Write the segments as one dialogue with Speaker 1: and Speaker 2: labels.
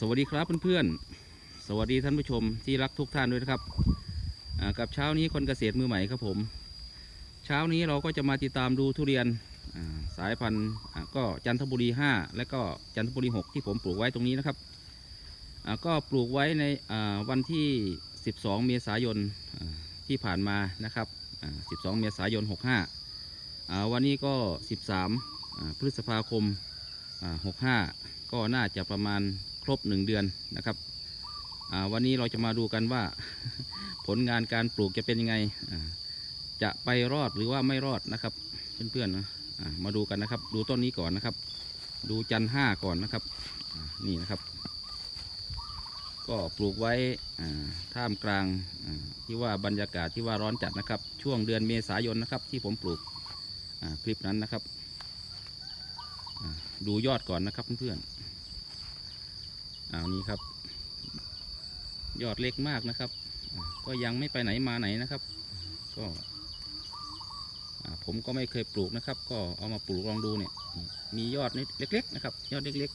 Speaker 1: สวัสดีครับเพื่อนๆ สวัสดีท่านผู้ชมที่รักทุกท่านด้วยนะครับกับเช้านี้คนเกษตรมือใหม่ครับผม เช้านี้เราก็จะมาติดตามดูทุเรียนสายพันธุ์ก็จันทบุรี 5 และก็จันทบุรี 6 ที่ผมปลูกไว้ตรงนี้นะครับก็ปลูกไว้ในวันที่ 12 เมษายนที่ผ่านมานะครับ 12 เมษายน 65อ่าวันนี้ก็ 13อ่าพฤษภาคม 65 ก็น่าจะประมาณ ครบหนึ่งเดือนนะครับวันนี้เราจะมาดูกันว่า ผลงานการปลูกจะเป็นยังไง จะไปรอดหรือว่าไม่รอดนะครับ เพื่อนๆนะมาดูกันนะครับ ดูต้นนี้ก่อนนะครับ ดูจันทร์ห้าก่อนนะครับนี่นะครับ ก็ปลูกไว้ท่ามกลางที่ว่าบรรยากาศที่ว่าร้อนจัดนะครับ ช่วงเดือนเมษายนนะครับ ที่ผมปลูกคลิปนั้นนะครับ ดูยอดก่อนนะครับเพื่อนๆ อานี้ครับ ยอดเล็กมากนะครับ ก็ยังไม่ไปไหนมาไหนนะครับ ก็ผมก็ไม่เคยปลูกนะครับ ก็เอามาปลูกลองดูเนี่ย มียอดนิดเล็ก ๆ นะครับ ยอดเล็ก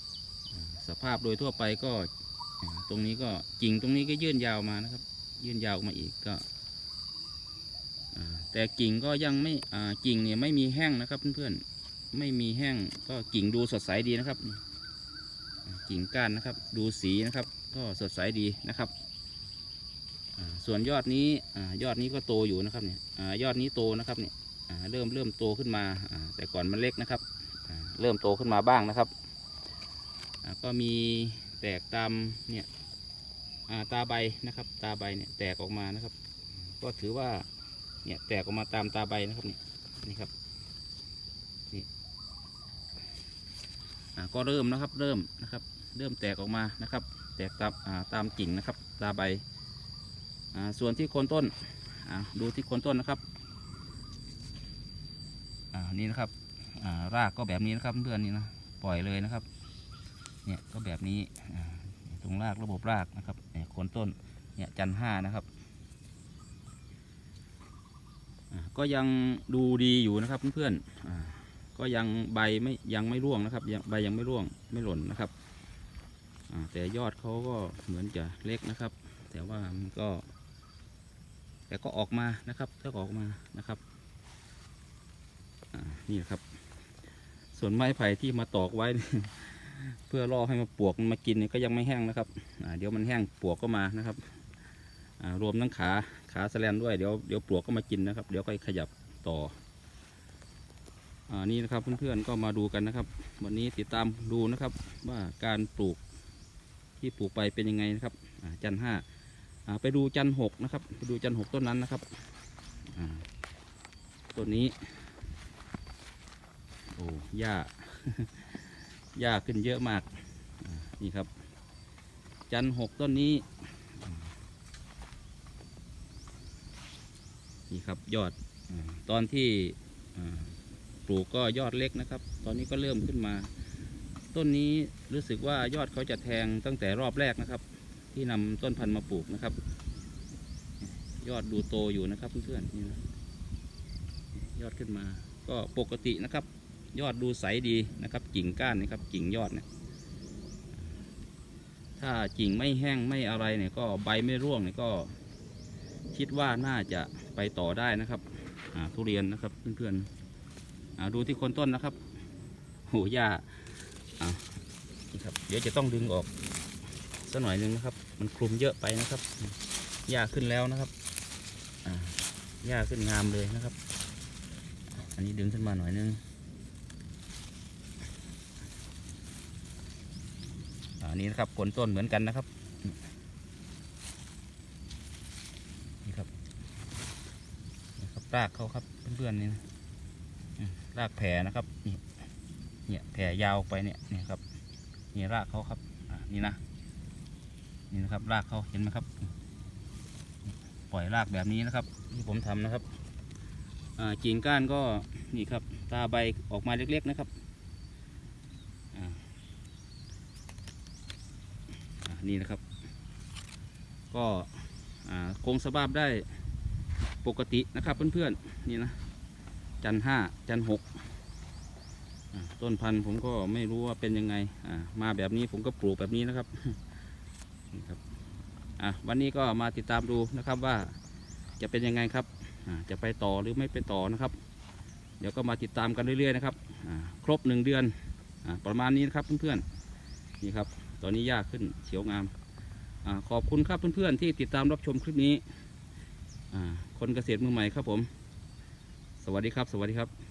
Speaker 1: ๆ สภาพโดยทั่วไปก็ตรงนี้ก็กิ่งตรงนี้ก็ยื่นยาวมานะครับ ยื่นยาวมาอีกก็แต่กิ่งก็ยังไม่กิ่งเนี่ยไม่มีแห้งนะครับเพื่อนๆไม่มีแห้งก็กิ่งดูสดใสดีนะครับ กิ่งก้านนะครับ ดูสีนะครับ ก็สดใสดีนะครับส่วนยอดนี้ยอดนี้ก็โตอยู่นะครับเนี่ยยอดนี้โตนะครับเนี่ยเริ่มเริ่มโตขึ้นมาแต่ก่อนมันเล็กนะครับเริ่มโตขึ้นมาบ้างนะครับก็มีแตกตามเนี่ยตาใบนะครับ ตาใบเนี่ยแตกออกมานะครับ ก็ถือว่าเนี่ยแตกออกมาตามตาใบนะครับเนี่ยนี่ครับนี่ก็เริ่มนะครับเริ่มนะครับ เริ่มแตกออกมานะครับ แตกตามตามกิ่งนะครับ ตาใบาส่วนที่โคนต้นดูที่โคนต้นนะครับนี่นะครับารากก็แบบนี้นะครับเพื่อนนี่นะปล่อยเลยนะครับ เนี่ยก็แบบนี้ตรงรากระบบรากนะครับโคนต้นเนี่ยจันห้านะครับก็ยังดูดีอยู่นะครับเพื่อนๆก็ยังใบไม่ยังไม่ร่วงนะครับใบยังไม่ร่วงไม่หล่นนะครับ แต่ยอดเขาก็เหมือนจะเล็กนะครับ แต่ว่ามันก็ แต่ก็ออกมานะครับถ้าออกมานะครับนี่ครับ ส่วนไม้ไผ่ที่มาตอกไว้ เพื่อล่อให้มาปวกมันมากินนี่ก็ยังไม่แห้งนะครับเดี๋ยวมันแห้งปวกก็มานะครับรวมทั้งขาขาแสแลนด้วยเดี๋ยวเดี๋ยวปลวกก็มากินนะครับ เดี๋ยวก็ขยับต่ออนี่นะครับเพื่อนๆก็มาดูกันนะครับ วันนี้ติดตามดูนะครับว่าการปลูก ที่ปลูกไปเป็นยังไงนะครับจันห้าอ่าไปดูจันหกนะครับ ไปดูจันหกต้นนั้นนะครับต้นนี้ โอ้หญ้าหญ้าขึ้นเยอะมากนี่ครับ จันทหกต้นนี้นี่ครับยอดอตอนที่ปลูกก็ยอดเล็กนะครับ ตอนนี้ก็เริ่มขึ้นมา ต้นนี้รู้สึกว่ายอดเขาจะแทงตั้งแต่รอบแรกนะครับ ที่นำต้นพันธุ์มาปลูกนะครับ ยอดดูโตอยู่นะครับเพื่อนๆนี่นะยอดขึ้นมา ก็ปกตินะครับ ยอดดูใสดีนะครับ กิ่งก้านนะครับ กิ่งยอดเนี่ยถ้ากิ่งไม่แห้งไม่อะไรเนี่ยก็ใบไม่ร่วงเนี่ยก็ คิดว่าน่าจะไปต่อได้นะครับทุเรียนนะครับเพื่อนๆดูที่โคนต้นนะครับโหหญ้า นี่ครับ เดี๋ยวจะต้องดึงออกสักหน่อยหนึงนะครับ มันคลุมเยอะไปนะครับหญ้าขึ้นแล้วนะครับหญ้าขึ้นงามเลยนะครับ อันนี้ดึงขึ้นมาหน่อยนึงอันนี้นะครับผลต้นเหมือนกันนะครับนี่ครับนะครับรากเขาครับเพื่อนๆนี่นะรากแผ่นะครับนี่เนี่ยแผ่ยาวไปเนี่ยนี่ครับ นี่รากเขาครับนี่นะนี่นะครับรากเขาเห็นไหมครับ ปล่อยรากแบบนี้นะครับ ที่ผมทำนะครับกิ่งก้านก็นี่ครับ ตาใบออกมาเล็ก ๆนะครับนี่นะครับ ก็อ่าคงสภาพได้ปกตินะครับเพื่อนๆนี่นะจันห้าจันหก ต้นพันธุ์ผมก็ไม่รู้ว่าเป็นยังไงมาแบบนี้ผมก็ปลูกแบบนี้นะครับนี่ครับวันนี้ก็มาติดตามดูนะครับว่าจะเป็นยังไงครับจะไปต่อหรือไม่ไปต่อนะครับ เดี๋ยวก็มาติดตามกันเรื่อยๆนะครับครบหนึ่งเดือนอประมาณนี้นะครับเพื่อนๆนี่ครับ ตอนนี้ยากขึ้นเขียวงามอขอบคุณครับเพื่อนๆที่ติดตามรับชมคลิปนี้คนเกษตรมือใหม่ครับผม สวัสดีครับ สวัสดีครับ